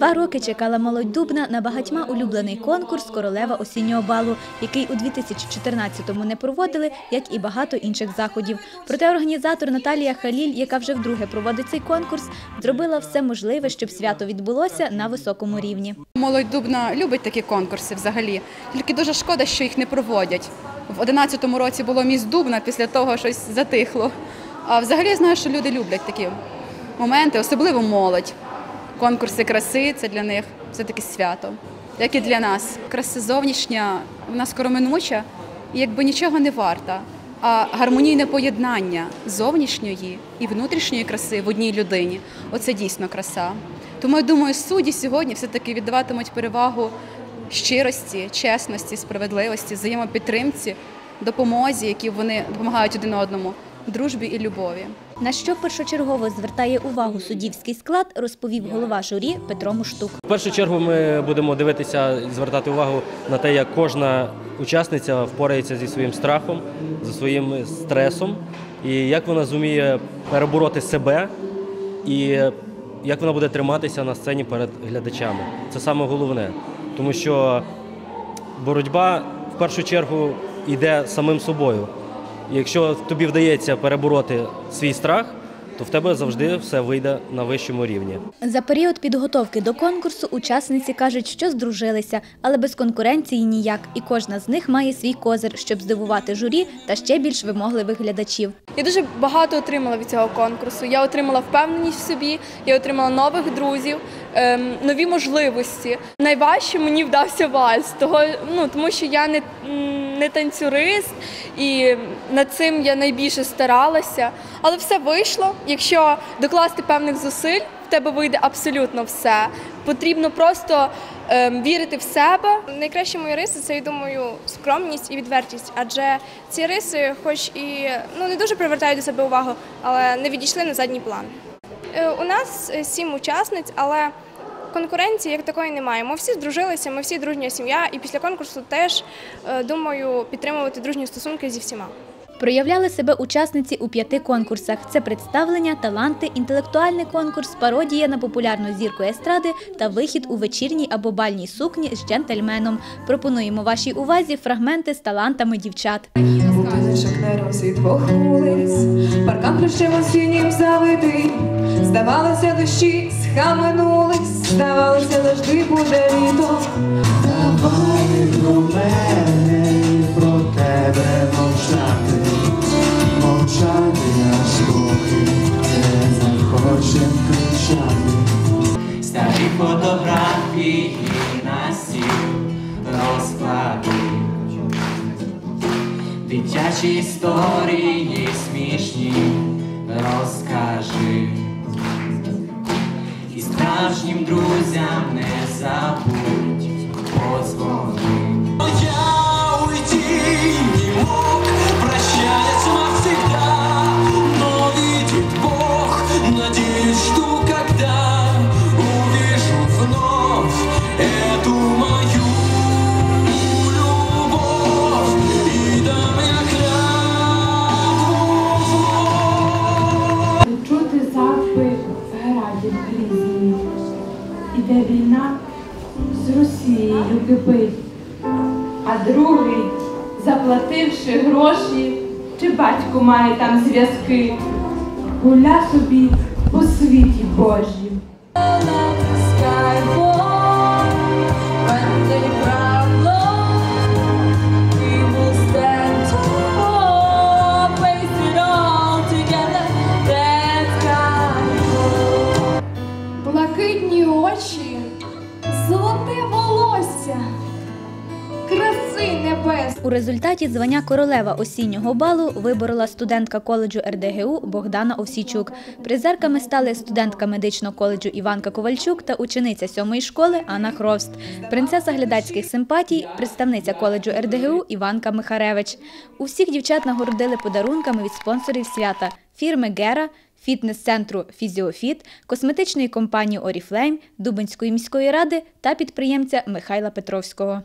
Два роки чекала молодь Дубна на багатьма улюблений конкурс Королева осіннього балу, який у 2014-му не проводили, як і багато інших заходів. Проте організатор Наталія Халіль, яка вже вдруге проводить цей конкурс, зробила все можливе, щоб свято відбулося на високому рівні. Молодь Дубна любить такі конкурси взагалі. Тільки дуже шкода, що їх не проводять. В 11-му році було міс Дубна, після того щось затихло. А взагалі я знаю, що люди люблять такі моменти, особливо молодь. Конкурси краси це для них все-таки свято, як і для нас. Краса зовнішня, вона скороминуча і якби нічого не варта. А гармонійне поєднання зовнішньої і внутрішньої краси в одній людині оце дійсно краса. Тому я думаю, судді сьогодні все-таки віддаватимуть перевагу щирості, чесності, справедливості, взаємопідтримці, допомозі, які вони допомагають один одному, дружбі і любові. На що першочергово звертає увагу суддівський склад, розповів голова журі Петро Муштук. В першу чергу ми будемо дивитися і звертати увагу на те, як кожна учасниця впорається зі своїм страхом, зі своїм стресом, і як вона зуміє перебороти себе, і як вона буде триматися на сцені перед глядачами. Це саме головне, тому що боротьба в першу чергу йде самим собою. Якщо тобі вдається перебороти свій страх, то в тебе завжди все вийде на вищому рівні. За період підготовки до конкурсу учасниці кажуть, що здружилися, але без конкуренції ніяк. І кожна з них має свій козир, щоб здивувати журі та ще більш вимогливих глядачів. Я дуже багато отримала від цього конкурсу. Я отримала впевненість в собі, я отримала нових друзів, ем, нові можливості. Найважче мені вдався вальс, того, ну, тому що я не, м, не танцюрист, і над цим я найбільше старалася. Але все вийшло. Якщо докласти певних зусиль, в тебе вийде абсолютно все. Потрібно просто ем, вірити в себе. Найкращі мої риси це, я думаю, скромність і відвертість, адже ці риси, хоч і ну не дуже привертають до себе увагу, але не відійшли на задній план. Е, У нас е, сім учасниць, але конкуренції як такої немає. Ми всі здружилися, ми всі дружня сім'я, і після конкурсу теж е, думаю підтримувати дружні стосунки зі всіма. Проявляли себе учасниці у п'яти конкурсах: це представлення, таланти, інтелектуальний конкурс, пародія на популярну зірку естради та вихід у вечірній або бальній сукні з джентльменом. Пропонуємо вашій увазі фрагменти з талантами дівчат. Шахнером світ двох вулиць, паркан плющем осіннім завитий, здавалося, дощі схаменулись, здавалося, завжди буде літо. Давай до мене і про тебе мовчати, мовчати аж поки не захочем кричати. Старі фотографії на стіл розклади, дитячі історії смішні розкажи. І справжнім друзям не забудь іде війна з Росією кипить, а другий, заплативши гроші, чи батько має там зв'язки, гуля собі по світі Божім. Блакитні очі, золоте волосся, краси небес. У результаті звання королева осіннього балу виборола студентка коледжу РДГУ Богдана Овсійчук. Призерками стали студентка медичного коледжу Іванка Ковальчук та учениця сьомої школи Анна Хровст. Принцеса глядацьких симпатій, представниця коледжу РДГУ Іванка Михаревич. Усіх дівчат нагородили подарунками від спонсорів свята фірми Гера. Фітнес-центру Фізіофіт, косметичної компанії Оріфлейм, Дубинської міської ради та підприємця Михайла Петровського.